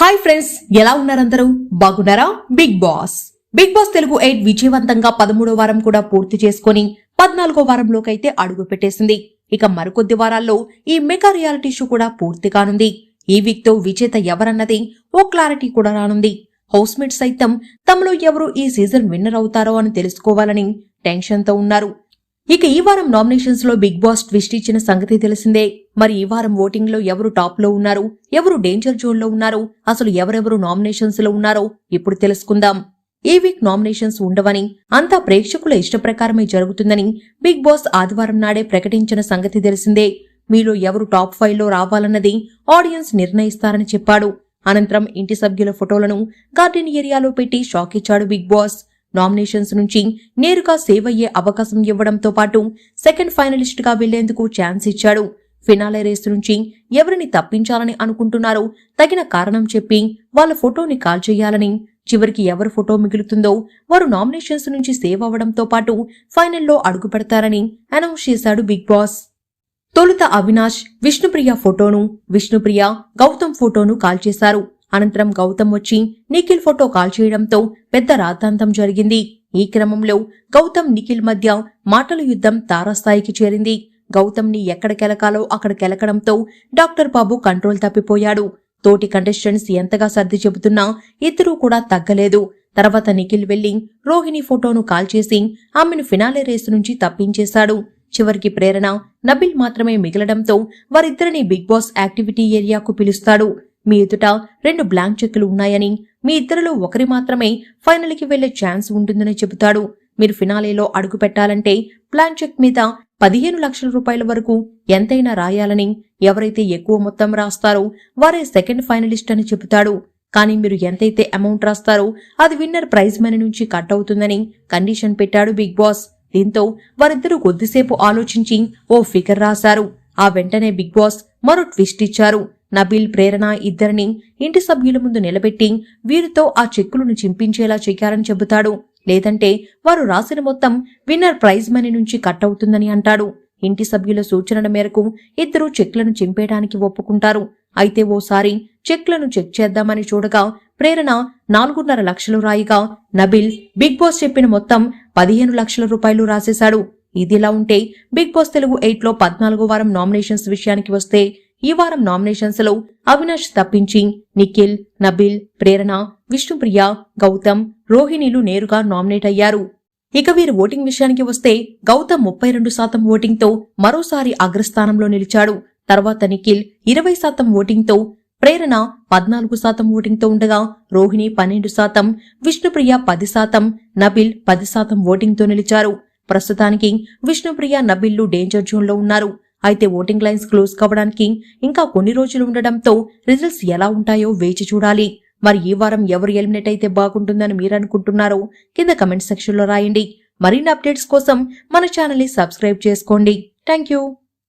Hi friends ఎలా ఉన్నారందరూ? బాగున్నారా? Big boss. Big boss Telugu eight విజయవంతంగా పదమూడో వారం కూడా పూర్తి చేసుకొని పద్నాలుగో వారంలోకైతే అడుగు పెట్టేసింది. ఇక మరికొద్ది వారాల్లో ఈ మెగా రియాలిటీ షో కూడా పూర్తి కానుంది. ఈ వీక్తో విజేత ఎవరన్నది ఓ క్లారిటీ కూడా రానుంది. హౌస్ మేట్ సైతం తమలో ఎవరు ఈ సీజన్ విన్నర్ అవుతారో అని తెలుసుకోవాలని టెన్షన్తో ఉన్నారు. ఇక ఈ వారం నామినేషన్స్లో బిగ్ బాస్ ట్విస్ట్ ఇచ్చిన సంగతి తెలిసిందే. మరి ఈ వారం ఓటింగ్లో ఎవరు టాప్లో ఉన్నారు? ఎవరు డేంజర్ జోన్లో ఉన్నారు? అసలు ఎవరెవరు నామినేషన్స్లో ఉన్నారో ఇప్పుడు తెలుసుకుందాం. ఈ వీక్ నామినేషన్స్ ఉండవని అంతా ప్రేక్షకుల ఇష్ట ప్రకారమే జరుగుతుందని బిగ్ బాస్ ఆదివారం నాడే ప్రకటించిన సంగతి తెలిసిందే. మీలో ఎవరు టాప్ ఫైవ్లో రావాలన్నది ఆడియన్స్ నిర్ణయిస్తారని చెప్పాడు. అనంతరం ఇంటి సభ్యుల ఫోటోలను గార్డెన్ ఏరియాలో పెట్టి షాక్ ఇచ్చాడు బిగ్ బాస్. నామినేషన్స్ నుంచి నేరుగా సేవ్ అయ్యే అవకాశం ఇవ్వడంతో పాటు సెకండ్ ఫైనలిస్ట్గా వెళ్ళేందుకు ఛాన్స్ ఇచ్చాడు. ఫినాలే రేస్ నుంచి ఎవరిని తప్పించాలని అనుకుంటున్నారో తగిన కారణం చెప్పి వాళ్ళ ఫోటోని కాల్ చేయాలని చివరికి ఎవరి ఫోటో మిగులుతుందో వారు నామినేషన్స్ నుంచి సేవ్ అవ్వడంతో పాటు ఫైనల్లో అడుగు పెడతారని అనౌన్స్ చేశాడు బిగ్ బాస్. తొలుత అవినాష్ విష్ణుప్రియ ఫోటోను విష్ణుప్రియ గౌతమ్ ఫోటోను కాల్ చేశారు. అనంతరం గౌతమ్ వచ్చి నిఖిల్ ఫోటో కాల్ చేయడంతో పెద్ద రాద్ధాంతం జరిగింది. ఈ క్రమంలో గౌతమ్ నిఖిల్ మధ్య మాటల యుద్ధం తారాస్థాయికి చేరింది. గౌతమ్ని ఎక్కడ కెలకాలో అక్కడ కెలకడంతో డాక్టర్ బాబు కంట్రోల్ తప్పిపోయాడు. తోటి కంటెస్టెంట్స్ ఎంతగా సర్ది చెబుతున్నా ఇద్దరూ కూడా తగ్గలేదు. తర్వాత నిఖిల్ వెళ్ళి రోహిణి ఫోటోను కాల్ చేసి ఆమెను ఫినాలే రేసు నుంచి తప్పించేశాడు. చివరికి ప్రేరణ నబిల్ మాత్రమే మిగలడంతో వారిద్దరిని బిగ్ బాస్ యాక్టివిటీ ఏరియాకు పిలుస్తాడు. మీ ఎదుట రెండు బ్లాంక్ చెక్కులు ఉన్నాయని మీ ఇద్దరిలో ఒకరి మాత్రమే ఫైనల్కి వెళ్ళే ఛాన్స్ ఉంటుందని చెబుతాడు. మీరు ఫినాలేలో అడుగు పెట్టాలంటే ప్లాన్ చెక్ మీద పదిహేను లక్షల రూపాయల వరకు ఎంతైనా రాయాలని ఎవరైతే ఎక్కువ మొత్తం రాస్తారో వారే సెకండ్ ఫైనలిస్ట్ అని చెబుతాడు. కానీ మీరు ఎంతైతే అమౌంట్ రాస్తారో అది విన్నర్ ప్రైజ్ మనీ నుంచి కట్ అవుతుందని కండిషన్ పెట్టాడు బిగ్ బాస్. దీంతో వారిద్దరూ కొద్దిసేపు ఆలోచించి ఓ ఫిగర్ రాశారు. ఆ వెంటనే బిగ్ బాస్ మరో ట్విస్ట్ ఇచ్చారు. నబీల్ ప్రేరణ ఇద్దరిని ఇంటి సభ్యుల ముందు నిలబెట్టి వీరితో ఆ చెక్కులను చింపించేలా చెయ్యాలని చెబుతాడు. లేదంటే వారు రాసిన మొత్తం విన్నర్ ప్రైజ్ మనీ నుంచి కట్ అవుతుందని అంటాడు. ఇంటి సభ్యుల సూచనల మేరకు ఇద్దరు చెక్లను చింపేయడానికి ఒప్పుకుంటారు. అయితే ఓసారి చెక్లను చెక్ చేద్దామని చూడగా ప్రేరణ నాలుగున్నర లక్షలు రాయిగా నబిల్ బిగ్ బాస్ చెప్పిన మొత్తం పదిహేను లక్షల రూపాయలు రాసేశాడు. ఇదిలా ఉంటే బిగ్ బాస్ తెలుగు ఎయిట్లో పద్నాలుగో వారం నామినేషన్స్ విషయానికి వస్తే ఈ వారం నామినేషన్స్లో అవినాష్ తప్పించి నిఖిల్ నబిల్ ప్రేరణ విష్ణుప్రియ గౌతమ్ రోహిణిలు నేరుగా నామినేట్ అయ్యారు. ఇక వీరి ఓటింగ్ విషయానికి వస్తే గౌతమ్ ముప్పై రెండు శాతం ఓటింగ్తో మరోసారి అగ్రస్థానంలో నిలిచాడు. తర్వాత నిఖిల్ ఇరవై శాతం ఓటింగ్తో ప్రేరణ పద్నాలుగు శాతం ఓటింగ్తో ఉండగా రోహిణి పన్నెండు శాతం విష్ణుప్రియ పది శాతం నబిల్ పది శాతం ఓటింగ్తో నిలిచారు. ప్రస్తుతానికి విష్ణుప్రియ నబిల్లు డేంజర్ జోన్లో ఉన్నారు. అయితే ఓటింగ్ లైన్స్ క్లోజ్ కావడానికి ఇంకా కొన్ని రోజులు ఉండడంతో రిజల్ట్స్ ఎలా ఉంటాయో వేచి చూడాలి. మరి ఈ వారం ఎవరు ఎలిమినేట్ అయితే బాగుంటుందని మీరు అనుకుంటున్నారో కింద కమెంట్ సెక్షన్లో రాయండి. మరిన్ని అప్డేట్స్ కోసం మన ఛానల్ని సబ్స్క్రైబ్ చేసుకోండి. Thank you.